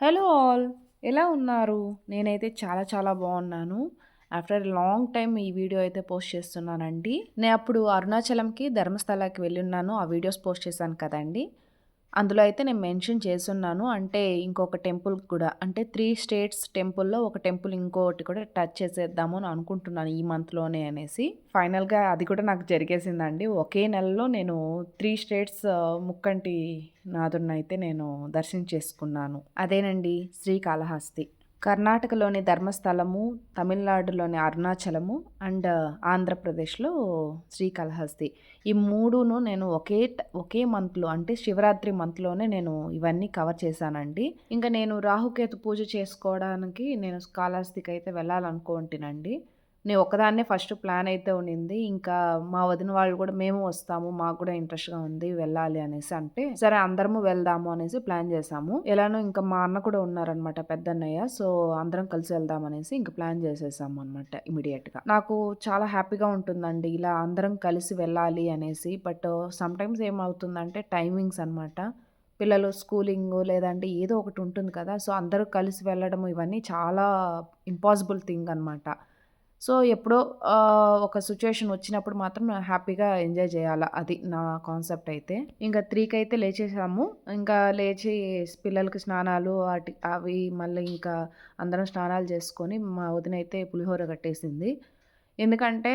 Hello all ఎలా ఉన్నారు? నేనైతే చాలా చాలా బాగున్నాను. ఆఫ్టర్ లాంగ్ టైం ఈ వీడియో అయితే పోస్ట్ చేస్తున్నానండి. నేను అప్పుడు అరుణాచలంకి ధర్మస్థలాకి వెళ్ళి ఉన్నాను. ఆ వీడియోస్ పోస్ట్ చేశాను కదండి. అందులో అయితే నేను మెన్షన్ చేస్తున్నాను. అంటే ఇంకొక టెంపుల్ కూడా. అంటే త్రీ స్టేట్స్ టెంపుల్లో ఒక టెంపుల్ ఇంకోటి కూడా టచ్ చేసేద్దాము అని అనుకుంటున్నాను ఈ మంత్లోనే అనేసి. ఫైనల్గా అది కూడా నాకు జరిగేసిందండి. ఒకే నెలలో నేను త్రీ స్టేట్స్ ముక్కంటి నాదున్నైతే నేను దర్శనం చేసుకున్నాను అదేనండి శ్రీకాళహస్తి కర్ణాటకలోని ధర్మస్థలము తమిళనాడులోని అరుణాచలము అండ్ uh, ఆంధ్రప్రదేశ్లో శ్రీకాళహస్తి. ఈ మూడును నేను ఒకే ఒకే మంత్లో అంటే శివరాత్రి మంత్లోనే నేను ఇవన్నీ కవర్ చేశానండి. ఇంకా నేను రాహుకేతు పూజ చేసుకోవడానికి నేను కాళహస్తికి అయితే వెళ్ళాలనుకుంటున్నానండి. నేను ఒకదాన్నే ఫస్ట్ ప్లాన్ అయితే ఉండింది. ఇంకా మా వదిన వాళ్ళు కూడా మేము వస్తాము మాకు కూడా ఇంట్రెస్ట్గా ఉంది వెళ్ళాలి అనేసి అంటే సరే అందరము వెళ్దాము అనేసి ప్లాన్ చేసాము. ఎలానో ఇంకా మా అన్న కూడా ఉన్నారనమాట పెద్దన్నయ్య సో అందరం కలిసి వెళ్దాం అనేసి ఇంకా ప్లాన్ చేసేసాము అనమాట ఇమీడియట్గా నాకు చాలా హ్యాపీగా ఉంటుందండి ఇలా అందరం కలిసి వెళ్ళాలి అనేసి బట్ సమ్ టైమ్స్ ఏమవుతుందంటే టైమింగ్స్ అనమాట పిల్లలు స్కూలింగ్ లేదంటే ఏదో ఒకటి ఉంటుంది కదా సో అందరూ కలిసి వెళ్ళడం ఇవన్నీ చాలా ఇంపాసిబుల్ థింగ్ అనమాట సో ఎప్పుడో ఒక సిచ్యువేషన్ వచ్చినప్పుడు మాత్రం హ్యాపీగా ఎంజాయ్ చేయాలా? అది నా కాన్సెప్ట్ అయితే. ఇంకా త్రీకి అయితే లేచేసాము. ఇంకా లేచి పిల్లలకి స్నానాలు అవి మళ్ళీ ఇంకా అందరం స్నానాలు చేసుకొని మా వదిన అయితే పులిహోర కట్టేసింది. ఎందుకంటే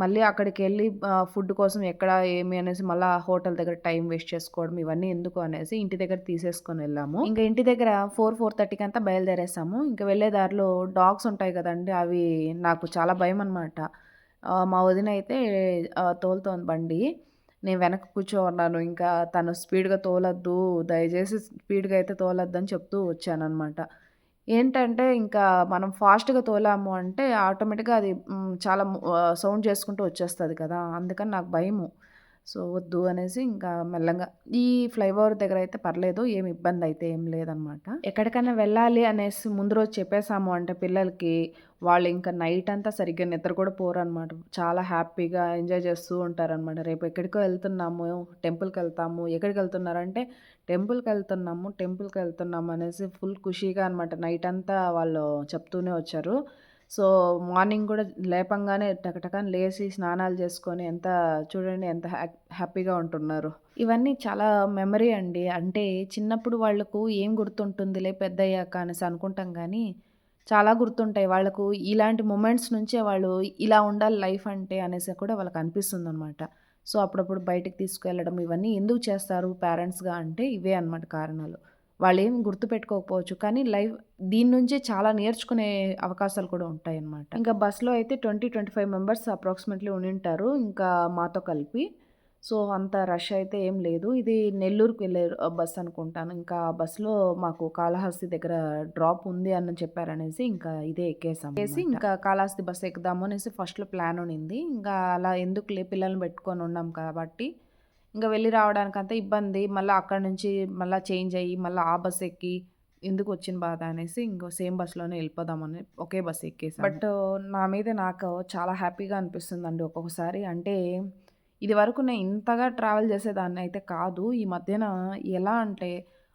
మళ్ళీ అక్కడికెళ్ళి ఫుడ్ కోసం ఎక్కడ ఏమి అనేసి మళ్ళీ హోటల్ దగ్గర టైం వేస్ట్ చేసుకోవడం ఇవన్నీ ఎందుకు అనేసి ఇంటి దగ్గర తీసేసుకొని వెళ్ళాము. ఇంకా ఇంటి దగ్గర ఫోర్ ఫోర్ థర్టీకి అంతా బయలుదేరేసాము. ఇంకా వెళ్ళే దారిలో డాగ్స్ ఉంటాయి కదండి అవి నాకు చాలా భయం అనమాట మా వదిన అయితే తోలుతోంది బండి. నేను వెనక కూర్చోన్నాను. ఇంకా తను స్పీడ్గా తోలద్దు దయచేసి స్పీడ్గా అయితే తోలద్దు అని చెప్తూ వచ్చానమాట ఏంటంటే ఇంకా మనం ఫాస్ట్‌గా తోలాము అంటే ఆటోమేటిక్‌గా అది చాలా సౌండ్ చేసుకుంటూ వచ్చేస్తుంది కదా! అందుకని నాకు భయము. సో, వద్దు అనేసి ఇంకా మెల్లగా ఈ ఫ్లైఓవర్ దగ్గర అయితే పర్లేదు. ఏమి ఇబ్బంది అయితే ఏం లేదనమాట. ఎక్కడికైనా వెళ్ళాలి అనేసి ముందు రోజు చెప్పేసాము అంటే పిల్లలకి, వాళ్ళు ఇంకా నైట్ అంతా సరిగ్గా నిద్ర కూడా పోరనమాట. చాలా హ్యాపీగా ఎంజాయ్ చేస్తూ ఉంటారనమాట. రేపు ఎక్కడికో వెళ్తున్నాము, టెంపుల్కి వెళ్తాము ఎక్కడికి వెళ్తున్నారంటే టెంపుల్కి వెళ్తున్నాము టెంపుల్కి వెళ్తున్నాము అనేసి ఫుల్ ఖుషీగా అనమాట నైట్ అంతా వాళ్ళు చెప్తూనే వచ్చారు. సో మార్నింగ్ కూడా లేపంగానే టకటకని లేచి స్నానాలు చేసుకొని ఎంత చూడండి ఎంత హ్యాపీగా ఉంటున్నారు. ఇవన్నీ చాలా మెమరీ అండి. అంటే చిన్నప్పుడు వాళ్ళకు ఏం గుర్తుంటుందిలే పెద్దయ్యాక అనేసి అనుకుంటాం కానీ చాలా గుర్తుంటాయి. వాళ్ళకు ఇలాంటి మూమెంట్స్ నుంచే వాళ్ళు ఇలా ఉండాలి లైఫ్ అంటే అనేసి కూడా వాళ్ళకి అనిపిస్తుంది అనమాట సో అప్పుడప్పుడు బయటకు తీసుకెళ్ళడం ఇవన్నీ ఎందుకు చేస్తారు? పేరెంట్స్గా అంటే ఇవే అనమాట కారణాలు. వాళ్ళు ఏం గుర్తుపెట్టుకోకపోవచ్చు కానీ లైఫ్ దీని నుంచే చాలా నేర్చుకునే అవకాశాలు కూడా ఉంటాయి అన్నమాట ఇంకా బస్సులో అయితే twenty twenty five members approximately ఉండింటారు. ఇంకా మాతో కలిపి. సో అంత రష్ అయితే ఏం లేదు. ఇది నెల్లూరుకి వెళ్ళే బస్ అనుకుంటాను. ఇంకా బస్సులో మాకు కాళహస్తి దగ్గర డ్రాప్ ఉంది అని చెప్పారనేసి ఇంకా ఇదే ఎక్కేసాం ఎక్కేసి ఇంకా కాళహస్తి బస్ ఎక్కుదాము అనేసి ఫస్ట్లో ప్లాన్ ఉన్నింది. ఇంకా అలా ఎందుకు లే పిల్లల్ని పెట్టుకొని ఉన్నాం కాబట్టి ఇంకా వెళ్ళి రావడానికి అంత ఇబ్బంది. మళ్ళీ అక్కడ నుంచి మళ్ళీ చేంజ్ అయ్యి మళ్ళీ ఆ బస్ ఎక్కి ఎందుకు వచ్చిన బాధ అనేసి ఇంకో సేమ్ బస్సులోనే వెళ్ళిపోదామని ఒకే బస్ ఎక్కేసి బట్ నా మీద నాకు చాలా హ్యాపీగా అనిపిస్తుంది అండి ఒక్కొక్కసారి. అంటే ఇది వరకు నేను ఇంతగా ట్రావెల్ చేసేదాన్ని అయితే కాదు. ఈ మధ్యన ఎలా అంటే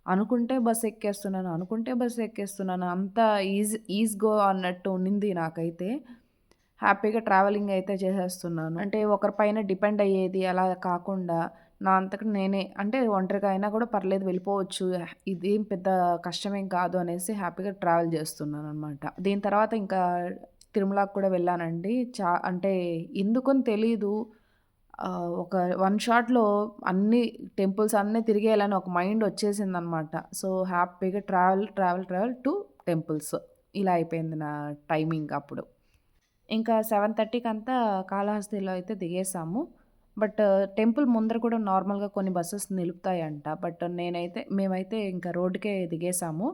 అనుకుంటే బస్ ఎక్కేస్తున్నాను అనుకుంటే బస్ ఎక్కేస్తున్నాను అంత ఈజ్ ఈజ్ గో అన్నట్టు ఉండింది నాకైతే. హ్యాపీగా ట్రావెలింగ్ అయితే చేసేస్తున్నాను. అంటే ఒకరిపైన డిపెండ్ అయ్యేది అలా కాకుండా నా అంతకు నేనే. అంటే ఒంటరిగా అయినా కూడా పర్లేదు వెళ్ళిపోవచ్చు. ఇదేం పెద్ద కష్టమేం కాదు అనేసి హ్యాపీగా ట్రావెల్ చేస్తున్నాను అనమాట దీని తర్వాత ఇంకా తిరుమలకు కూడా వెళ్ళానండి. చా అంటే ఎందుకని తెలీదు. ఒక వన్ షాట్లో అన్ని టెంపుల్స్ అన్నీ తిరిగేయాలని ఒక మైండ్ వచ్చేసిందనమాట సో హ్యాపీగా travel travel travel to temples. ఇలా అయిపోయింది నా టైమింగ్ అప్పుడు. ఇంకా సెవెన్ థర్టీకి అంతా కాళహస్తిలో అయితే దిగేసాము. బట్ టెంపుల్ ముందర కూడా నార్మల్గా కొన్ని బస్సెస్ నిలుపుతాయంట. బట్ నేనైతే మేమైతే ఇంకా రోడ్డుకే దిగేసాము.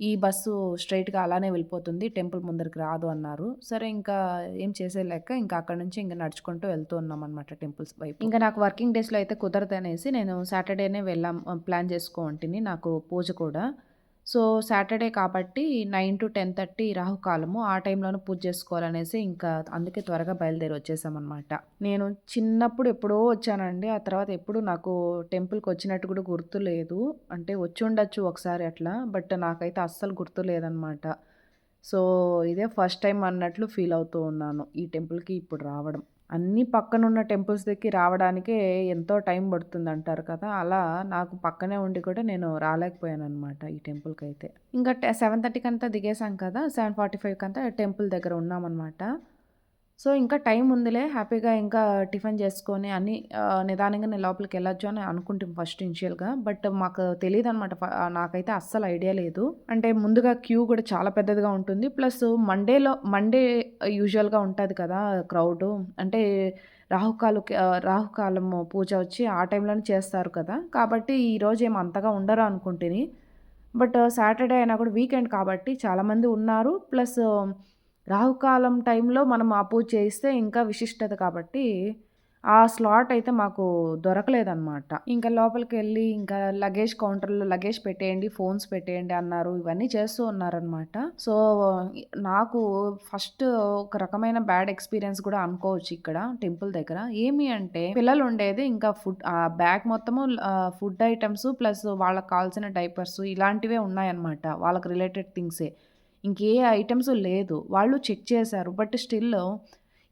ఈ బస్సు స్ట్రైట్గా అలానే వెళ్ళిపోతుంది. టెంపుల్ ముందరికి రాదు అన్నారు. సరే ఇంకా ఏం చేసేలేక ఇంకా అక్కడ నుంచి ఇంకా నడుచుకుంటూ వెళ్తూ ఉన్నాం అనమాట టెంపుల్స్ వైపు. ఇంకా నాకు వర్కింగ్ డేస్లో అయితే కుదరదు అనేసి నేను సాటర్డేనే వెళ్ళాం ప్లాన్ చేసుకోంటిని నాకు పూజ కూడా. సో, సాటర్‌డే కాబట్టి 9-10:30 రాహుకాలము. ఆ టైంలోనే పూజ చేసుకోవాలనేసి ఇంకా అందుకే త్వరగా బయలుదేరి వచ్చేసామనమాట. నేను చిన్నప్పుడు ఎప్పుడో వచ్చానండి. ఆ తర్వాత ఎప్పుడు నాకు టెంపుల్‌కి వచ్చినట్టు కూడా గుర్తులేదు. అంటే వచ్చి ఉండొచ్చు ఒకసారి అట్లా. బట్ నాకైతే అస్సలు గుర్తు లేదనమాట సో, ఇదే ఫస్ట్ టైం అన్నట్లు ఫీల్ అవుతూ ఉన్నాను. ఈ టెంపుల్‌కి ఇప్పుడు రావడం. అన్నీ పక్కనున్న టెంపుల్స్ దగ్గరికి రావడానికే ఎంతో టైం పడుతుంది అంటారు కదా! అలా నాకు పక్కనే ఉండి కూడా నేను రాలేకపోయాననమాట ఈ టెంపుల్కి అయితే ఇంకా టె 7:30కంతా దిగేసాం కదా! 7:45కంతా టెంపుల్ దగ్గర ఉన్నామనమాట. సో, ఇంకా టైం ఉందిలే హ్యాపీగా ఇంకా టిఫిన్ చేసుకొని అన్ని నిదానంగా నేను లోపలికి వెళ్ళొచ్చు అని అనుకుంటాం ఫస్ట్ ఇనిషియల్‌గా. బట్ మాకు తెలియదు అనమాట నాకైతే అస్సలు ఐడియా లేదు. అంటే ముందుగా క్యూ కూడా చాలా పెద్దదిగా ఉంటుంది. ప్లస్ మండేలో మండే యూజువల్‌గా ఉంటుంది కదా! క్రౌడు. అంటే రాహుకాలు ఆహ్, రాహుకాలము పూజ వచ్చి ఆ టైంలోనే చేస్తారు కదా! కాబట్టి ఈరోజు ఏం అంతగా ఉండరు అనుకుంటిని. బట్ సాటర్‌డే అయినా కూడా వీకెండ్ కాబట్టి చాలామంది ఉన్నారు. ప్లస్ రాహుకాలం టైంలో మనం ఆ పూజ చేయిస్తే ఇంకా విశిష్టత కాబట్టి ఆ స్లాట్ అయితే మాకు దొరకలేదనమాట. ఇంకా లోపలికి వెళ్ళి ఇంకా లగేజ్ కౌంటర్‌లో లగేజ్ పెట్టేయండి, ఫోన్స్ పెట్టేయండి అన్నారు. ఇవన్నీ చేస్తూ ఉన్నారనమాట. సో, నాకు ఫస్ట్ ఒక రకమైన బ్యాడ్ ఎక్స్‌పీరియన్స్ కూడా అనుకోవచ్చు ఇక్కడ టెంపుల్ దగ్గర. ఏమి అంటే పిల్లలు ఉండేది ఇంకా ఫుడ్ ఆ బ్యాగ్ మొత్తము ఫుడ్ ఐటమ్స్ ప్లస్ వాళ్ళకి కావాల్సిన డైపర్స్ ఇలాంటివే ఉన్నాయన్నమాట. వాళ్ళకి రిలేటెడ్ థింగ్సే. ఇంకే ఐటమ్స్ లేదు. వాళ్ళు చెక్ చేశారు. బట్ స్టిల్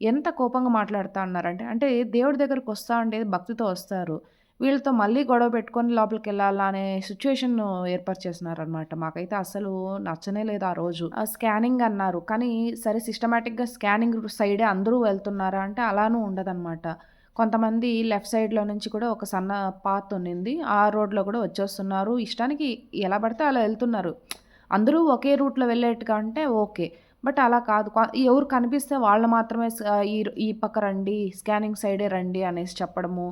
ఎంత కోపంగా మాట్లాడుతా అన్నారంటే, అంటే దేవుడి దగ్గరికి వస్తా అంటే భక్తితో వస్తారు. వీళ్ళతో మళ్ళీ గొడవ పెట్టుకొని లోపలికి వెళ్ళాలా అనే ఏర్పాటు ఏర్పరిచేసినారనమాట. మాకైతే అసలు నచ్చనే లేదు ఆ రోజు. ఆ స్కానింగ్ అన్నారు. కానీ సరే సిస్టమేటిక్గా స్కానింగ్ సైడే అందరూ వెళ్తున్నారా అంటే అలానూ ఉండదనమాట. కొంతమంది లెఫ్ట్ సైడ్‌లో నుంచి కూడా ఒక సన్న పాత్ ఉన్నింది. ఆ రోడ్‌లో కూడా వచ్చేస్తున్నారు. ఇష్టానికి ఎలా పడితే అలా వెళ్తున్నారు అందరూ ఒకే రూట్‌లో వెళ్ళేట్టుగా అంటే ఓకే. బట్ అలా కాదు. ఎవరు కనిపిస్తే వాళ్ళు మాత్రమే ఈ ఈ పక్క రండి, స్కానింగ్ సైడే రండి అనేసి చెప్పడము.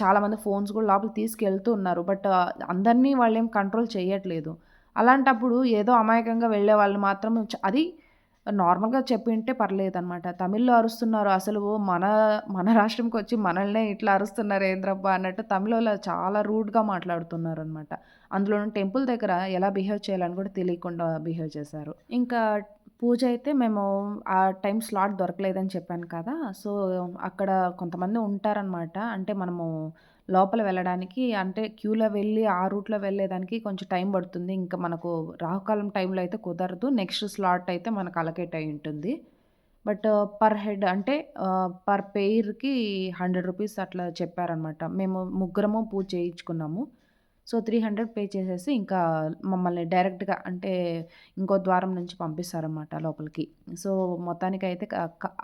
చాలామంది ఫోన్స్ కూడా లోపలికి తీసుకెళ్తూ ఉన్నారు. బట్ అందరిని ఏం కంట్రోల్ చేయట్లేదు. అలాంటప్పుడు ఏదో అమాయకంగా వెళ్ళే వాళ్ళు మాత్రం అది నార్మల్‌గా చెప్పింటే పర్లేదనమాట. తమిళ్‌లో అరుస్తున్నారు. అసలు మన మన రాష్ట్రంకి వచ్చి మనల్నే ఇట్లా అరుస్తున్నారు ఏంద్రబ్బా అన్నట్టు తమిళలో చాలా రూడ్‌గా మాట్లాడుతున్నారనమాట. అందులో టెంపుల్ దగ్గర ఎలా బిహేవ్ చేయాలని కూడా తెలియకుండా బిహేవ్ చేశారు. ఇంకా పూజ అయితే మేము ఆ టైం స్లాట్ దొరకలేదని చెప్పాను కదా! సో, అక్కడ కొంతమంది ఉంటారనమాట. అంటే మనము లోపల వెళ్ళడానికి అంటే క్యూలో వెళ్ళి ఆ రూట్‌లో వెళ్ళేదానికి కొంచెం టైం పడుతుంది. ఇంకా మనకు రాహుకాలం టైంలో అయితే కుదరదు. నెక్స్ట్ స్లాట్ అయితే మనకు అలకేట్ అయి ఉంటుంది. బట్ పర్ హెడ్ అంటే పర్ పెయిర్‌కి హండ్రెడ్ రూపీస్ అట్లా చెప్పారనమాట. మేము ముగ్గురము పూజ చేయించుకున్నాము. సో, 300 పే చేసేసి ఇంకా మమ్మల్ని డైరెక్ట్‌గా అంటే ఇంకో ద్వారం నుంచి పంపిస్తారన్నమాట లోపలికి. సో, మొత్తానికైతే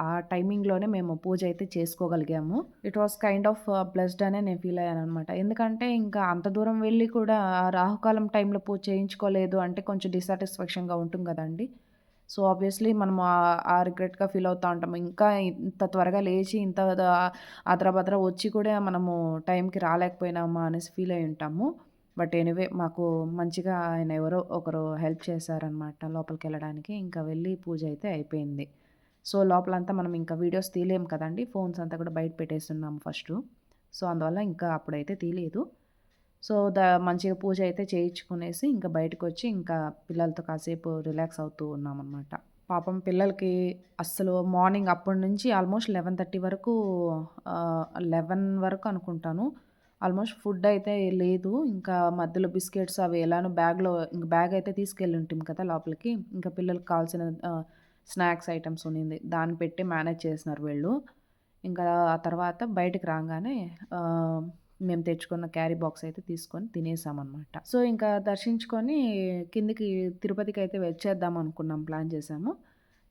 ఆ టైమింగ్‌లోనే మేము పూజ అయితే చేసుకోగలిగాము. It was kind of blessed అనే నేను ఫీల్ అయ్యాను అనమాట ఎందుకంటే ఇంకా అంత దూరం వెళ్ళి కూడా రాహుకాలం టైంలో పూజ చేయించుకోలేదు అంటే కొంచెం డిసాటిస్ఫాక్షన్గా ఉంటుంది కదండీ! సో, ఆబ్వియస్లీ మనం ఆ రిగ్రెట్‌గా ఫీల్ అవుతా ఉంటాము. ఇంకా ఇంత త్వరగా లేచి ఇంత ద వచ్చి కూడా మనము టైంకి రాలేకపోయినామా అనేసి ఫీల్ అయి ఉంటాము. బట్ ఎనీవే మాకు మంచిగా ఆయన ఎవరో ఒకరు హెల్ప్ చేశారనమాట లోపలికి వెళ్ళడానికి ఇంకా వెళ్ళి పూజ అయితే అయిపోయింది. సో, లోపలంతా మనం ఇంకా వీడియోస్ తీయలేము కదండీ! ఫోన్స్ అంతా కూడా బయట పెట్టేస్తున్నాము ఫస్ట్ సో, అందువల్ల ఇంకా అప్పుడైతే తీయలేదు. సో, ద మంచిగా పూజ అయితే చేయించుకునేసి ఇంకా బయటకొచ్చి ఇంకా పిల్లలతో కాసేపు రిలాక్స్ అవుతూ ఉన్నామన్నమాట పాపం పిల్లలకి అస్సలు మార్నింగ్ అప్పటి నుంచి ఆల్మోస్ట్ 11:30 వరకు లెవెన్ వరకు అనుకుంటాను. ఆల్మోస్ట్ ఫుడ్ అయితే లేదు. ఇంకా మధ్యలో బిస్కెట్స్ అవి ఎలానో బ్యాగ్‌లో ఇంక బ్యాగ్ అయితే తీసుకెళ్ళుంటిమి కదా లోపలికి. ఇంకా పిల్లలకి కావాల్సిన స్నాక్స్ ఐటమ్స్ ఉన్నింది. దాన్ని పెట్టి మేనేజ్ చేసినారు వీళ్ళు. ఇంకా ఆ తర్వాత బయటికి రాగానే మేము తెచ్చుకున్న క్యారీ బాక్స్ అయితే తీసుకొని తినేసామన్నమాట సో, ఇంకా దర్శించుకొని కిందికి తిరుపతికి అయితే వచ్చేద్దాం అనుకున్నాం. ప్లాన్ చేసాము.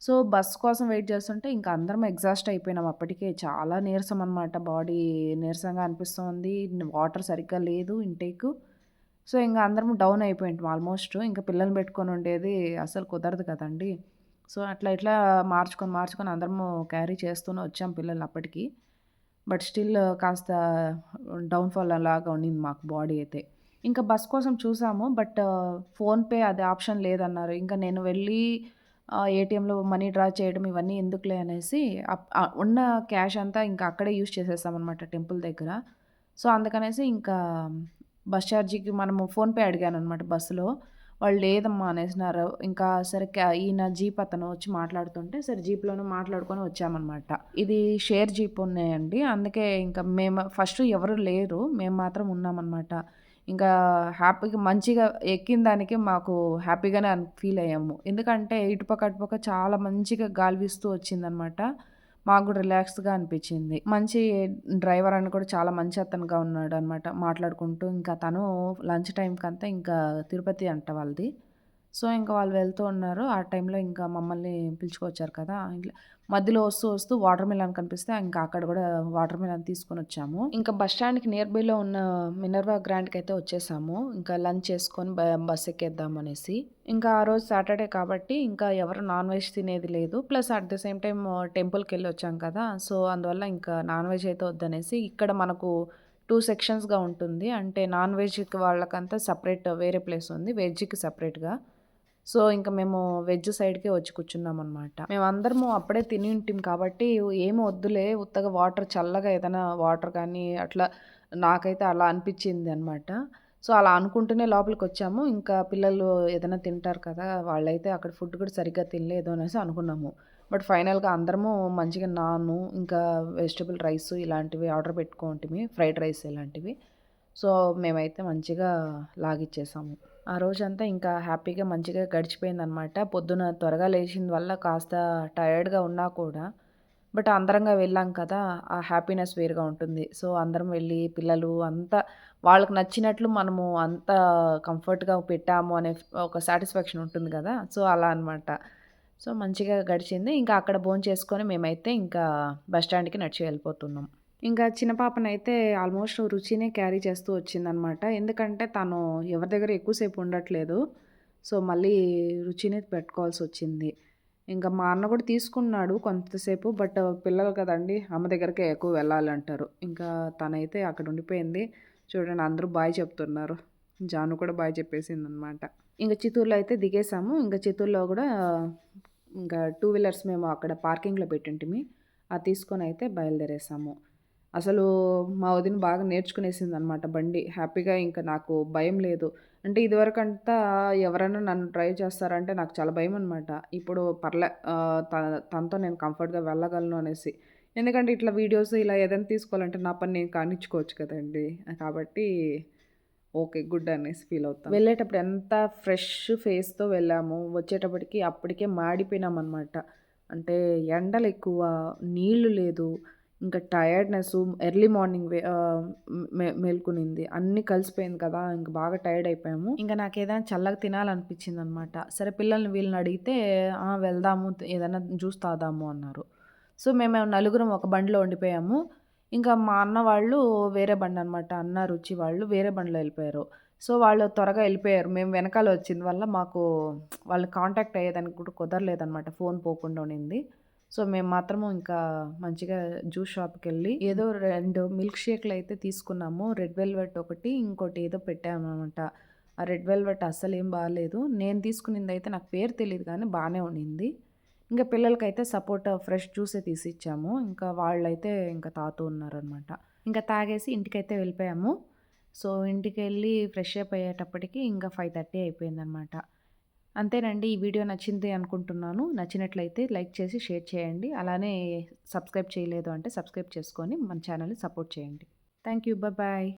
సో, బస్ కోసం వెయిట్ చేస్తుంటే ఇంకా అందరం ఎగ్జాస్ట్ అయిపోయినాం అప్పటికే. చాలా నీరసం అనమాట. బాడీ నీరసంగా అనిపిస్తోంది. వాటర్ సరిగ్గా లేదు ఇంటేకు. సో, ఇంకా అందరం డౌన్ అయిపోయింటాం ఆల్మోస్ట్. ఇంకా పిల్లల్ని పెట్టుకొని ఉండేది అసలు కుదరదు కదండి సో, అట్లా ఇట్లా మార్చుకొని, మార్చుకొని అందరము క్యారీ చేస్తూనే వచ్చాం పిల్లలు అప్పటికి. బట్ స్టిల్ కాస్త డౌన్‌ఫాల్ అలాగా ఉండింది మాకు బాడీ అయితే. ఇంకా బస్ కోసం చూసాము. బట్ ఫోన్‌పే అది ఆప్షన్ లేదన్నారు. ఇంకా నేను వెళ్ళి ఏటీఎంలో మనీ డ్రా చేయడం ఇవన్నీ ఎందుకులే అనేసి అప్ ఉన్న క్యాష్ అంతా ఇంకా అక్కడే యూజ్ చేసేస్తామన్నమాట టెంపుల్ దగ్గర. సో, అందుకనేసి ఇంకా బస్ ఛార్జీకి మనము ఫోన్‌పే అడిగానమాట బస్సులో. వాళ్ళు లేదమ్మా అనేసినారు. ఇంకా సరే క్యా- ఈయన జీప్ అతను వచ్చి మాట్లాడుతుంటే సరే జీప్లోనే మాట్లాడుకొని వచ్చామన్నమాట. ఇది షేర్ జీప్ ఉన్నాయండి. అందుకే ఇంకా మేము ఫస్ట్ ఎవరు లేరు. మేము మాత్రం ఉన్నామన్నమాట. ఇంకా హ్యాపీగా మంచిగా ఎక్కిన దానికి మాకు హ్యాపీగానే ఫీల్ అయ్యాము. ఎందుకంటే ఇటుపక్క అటుపక్క చాలా మంచిగా గాలి వీస్తూ వచ్చిందనమాట. మాకు కూడా రిలాక్స్గా అనిపించింది. మంచి డ్రైవర్ అని కూడా చాలా మంచి అతనుగా ఉన్నాడు అనమాట మాట్లాడుకుంటూ. ఇంకా తను లంచ్ టైంకి అంతా ఇంకా తిరుపతి అంట వాళ్ళది. సో ఇంకా వాళ్ళు వెళ్తూ ఉన్నారు. ఆ టైంలో ఇంకా మమ్మల్ని పిలుచుకొచ్చారు కదా! ఇట్లా మధ్యలో వస్తూ వస్తూ వాటర్ మిలన్ కనిపిస్తే ఇంకా అక్కడ కూడా వాటర్ మిలన్ తీసుకొని వచ్చాము. ఇంకా బస్ స్టాండ్కి నియర్ బైలో ఉన్న మినర్వా గ్రాండ్కి అయితే వచ్చేసాము. ఇంకా లంచ్ చేసుకొని బ- బస్ ఎక్కేద్దాం అనేసి. ఇంకా ఆ రోజు సాటర్డే కాబట్టి ఇంకా ఎవరు నాన్ వెజ్ తినేది లేదు. Plus at the same time టెంపుల్కి వెళ్ళి వచ్చాం కదా! సో అందువల్ల ఇంకా నాన్ వెజ్ అయితే వద్దనేసి ఇక్కడ మనకు టూ సెక్షన్స్గా ఉంటుంది. అంటే నాన్ వెజ్కి వాళ్ళకంతా సపరేట్ వేరే ప్లేస్ ఉంది. వెజ్కి సపరేట్గా. సో ఇంకా మేము వెజ్ సైడ్కే వచ్చి కూర్చున్నాం అనమాట మేము అందరము అప్పుడే తిని ఉంటాం కాబట్టి ఏమి వద్దులే ఉత్తగా వాటర్ చల్లగా ఏదైనా వాటర్ కానీ అట్లా నాకైతే అలా అనిపించింది అనమాట సో అలా అనుకుంటూనే లోపలికి వచ్చాము. ఇంకా పిల్లలు ఏదైనా తింటారు కదా వాళ్ళైతే అక్కడ ఫుడ్ కూడా సరిగ్గా తినలేదు అనేసి అనుకున్నాము. బట్ ఫైనల్గా అందరము మంచిగా నాను ఇంకా వెజిటబుల్ రైస్ ఇలాంటివి ఆర్డర్ పెట్టుకుంటుంది ఫ్రైడ్ రైస్ ఇలాంటివి. సో మేమైతే మంచిగా లాగిచ్చేసాము. ఆ రోజంతా ఇంకా హ్యాపీగా మంచిగా గడిచిపోయిందనమాట. పొద్దున త్వరగా లేచిన వల్ల కాస్త టయర్డ్గా ఉన్నా కూడా బట్ అందరంగా వెళ్ళాం కదా ఆ హ్యాపీనెస్ వేరుగా ఉంటుంది. సో అందరం వెళ్ళి పిల్లలు అంతా వాళ్ళకి నచ్చినట్లు మనము అంత కంఫర్ట్గా పెట్టాము అనే ఒక సాటిస్ఫాక్షన్ ఉంటుంది కదా సో అలా అనమాట. సో మంచిగా గడిచింది. ఇంకా అక్కడ భోంచేసుకొని చేసుకొని మేమైతే ఇంకా బస్ స్టాండ్కి నడిచి వెళ్ళిపోతున్నాం. ఇంకా చిన్న పాపనైతే ఆల్మోస్ట్ రుచినే క్యారీ చేస్తూ వచ్చిందనమాట. ఎందుకంటే తను ఎవరి దగ్గర ఎక్కువసేపు ఉండట్లేదు. సో మళ్ళీ రుచిని పెట్టుకోవాల్సి వచ్చింది. ఇంకా మా అన్న కూడా తీసుకున్నాడు కొంతసేపు బట్ పిల్లలు కదండి అమ్మ దగ్గరకే ఎక్కువ వెళ్ళాలంటారు. ఇంకా తనైతే అక్కడ ఉండిపోయింది. చూడండి అందరూ బాయ్ చెప్తున్నారు. జాను కూడా బాయ్ చెప్పేసింది అనమాట ఇంకా చిత్తూరులో అయితే దిగేసాము ఇంకా చిత్తూరులో కూడా ఇంకా టూ వీలర్స్ మేము అక్కడ పార్కింగ్లో పెట్టింటిమి. అది తీసుకొని అయితే బయలుదేరేసాము అసలు మా వదిన బాగా నేర్చుకునేసింది అనమాట బండి. హ్యాపీగా ఇంకా నాకు భయం లేదు. అంటే ఇదివరకు అంతా ఎవరైనా నన్ను డ్రైవ్ చేస్తారంటే నాకు చాలా భయం అనమాట ఇప్పుడు పర్లే తనతో నేను కంఫర్ట్గా వెళ్ళగలను అనేసి. ఎందుకంటే ఇట్లా వీడియోస్ ఇలా ఏదైనా తీసుకోవాలంటే నా పని నేను కానిచ్చుకోవచ్చు కదండి. కాబట్టి ఓకే గుడ్ అనేసి ఫీల్ అవుతాం వెళ్ళేటప్పుడు ఎంత ఫ్రెష్ ఫేస్తో వెళ్ళాము వచ్చేటప్పటికి అప్పటికే మాడిపోయినాం అనమాట అంటే ఎండలు ఎక్కువ నీళ్ళు లేదు. ఇంకా టయర్డ్నెస్ ఎర్లీ మార్నింగ్ మేల్కొనింది. అన్నీ కలిసిపోయింది కదా ఇంకా బాగా టైర్డ్ అయిపోయాము. ఇంకా నాకు ఏదైనా చల్లగా తినాలనిపించింది అనమాట సరే పిల్లల్ని వీళ్ళని అడిగితే వెళ్దాము ఏదైనా జ్యూస్ తాదాము అన్నారు. సో మేము నలుగురం ఒక బండిలో ఉండిపోయాము. ఇంకా మా అన్న వాళ్ళు వేరే బండి అనమాట అన్న రుచి వాళ్ళు వేరే బండిలో వెళ్ళిపోయారు. సో వాళ్ళు త్వరగా వెళ్ళిపోయారు. మేము వెనకాల వచ్చింది వల్ల మాకు వాళ్ళు కాంటాక్ట్ అయ్యేదానికి కూడా కుదరలేదనమాట ఫోన్ పోకుండా ఉండింది. సో మేము మాత్రము ఇంకా మంచిగా జ్యూస్ షాప్కి వెళ్ళి ఏదో రెండు మిల్క్ షేక్లు అయితే తీసుకున్నాము. రెడ్ వెల్వెట్ ఒకటి ఇంకోటి ఏదో పెట్టామన్నమాట ఆ రెడ్ వెల్వెట్ అస్సలు ఏం బాగాలేదు. నేను తీసుకునింది అయితే నాకు పేరు తెలియదు కానీ బాగానే ఉండింది. ఇంకా పిల్లలకైతే సపోర్ట్ ఫ్రెష్ జ్యూసే తీసి ఇచ్చాము ఇంకా వాళ్ళైతే ఇంకా తాతూ ఉన్నారనమాట ఇంకా తాగేసి ఇంటికైతే వెళ్ళిపోయాము. సో ఇంటికి వెళ్ళి ఫ్రెష్ అప్ అయ్యేటప్పటికి ఇంకా ఫైవ్ థర్టీ అయిపోయిందనమాట అంతేనండి ఈ వీడియో నచ్చింది అనుకుంటున్నాను. నచ్చినట్లయితే లైక్ చేసి షేర్ చేయండి. అలానే సబ్స్క్రైబ్ చేయలేదు అంటే సబ్స్క్రైబ్ చేసుకొని మన ఛానల్ని సపోర్ట్ చేయండి. Thank you bye.